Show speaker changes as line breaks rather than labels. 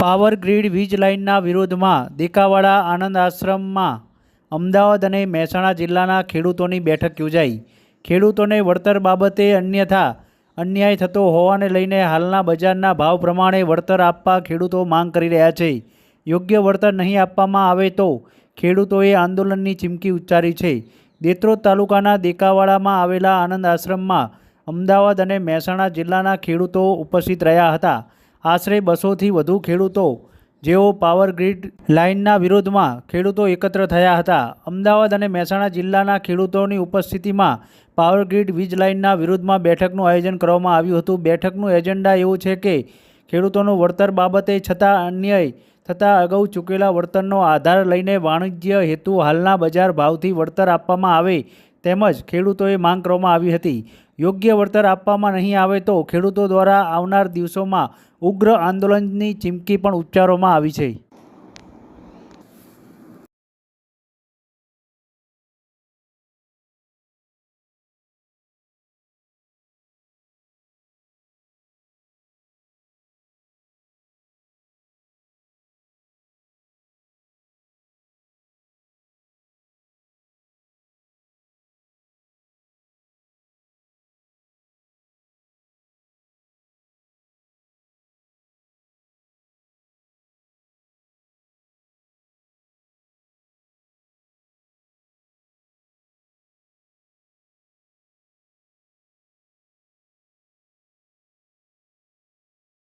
Power grid વીજ લાઇનના વિરોધમાં દેકાવાડા આનંદ આશ્રમમાં અમદાવાદ અને મહેસાણા જિલ્લાના ખેડૂતોની બેઠક યોજાઈ. ખેડૂતોને વળતર બાબતે અન્યથા અન્યાય થતો હોવાને લઈને હાલના બજારના ભાવ પ્રમાણે વળતર આપવા ખેડૂતો માંગ કરી રહ્યા છે. યોગ્ય વળતર નહીં આપવામાં આવે તો ખેડૂતોએ આંદોલનની ચીમકી ઉચ્ચારી છે. દેત્રોદ તાલુકાના દેકાવાડામાં આવેલા આનંદ આશ્રમમાં અમદાવાદ અને મહેસાણા જિલ્લાના ખેડૂતો ઉપસ્થિત રહ્યા હતા. આશરે બસોથી વધુ ખેડૂતો, જેઓ પાવર ગ્રીડ લાઇનના વિરોધમાં ખેડૂતો એકત્ર થયા હતા. અમદાવાદ અને મહેસાણા જિલ્લાના ખેડૂતોની ઉપસ્થિતિમાં પાવર ગ્રીડ વીજ લાઇનના વિરોધમાં બેઠકનું આયોજન કરવામાં આવ્યું હતું. બેઠકનું એજન્ડા એવું છે કે, ખેડૂતોનું વળતર બાબતે છતાં અન્યાય થતાં અગાઉ ચૂકેલા વળતરનો આધાર લઈને વાણિજ્ય હેતુ હાલના બજાર ભાવથી વળતર આપવામાં આવે, તેમજ ખેડૂતોએ માંગ કરવામાં આવી હતી. યોગ્ય વળતર આપવામાં નહીં આવે તો ખેડૂતો દ્વારા આવનાર દિવસોમાં ઉગ્ર આંદોલનની ચીમકી પણ ઉચ્ચારવામાં આવી છે.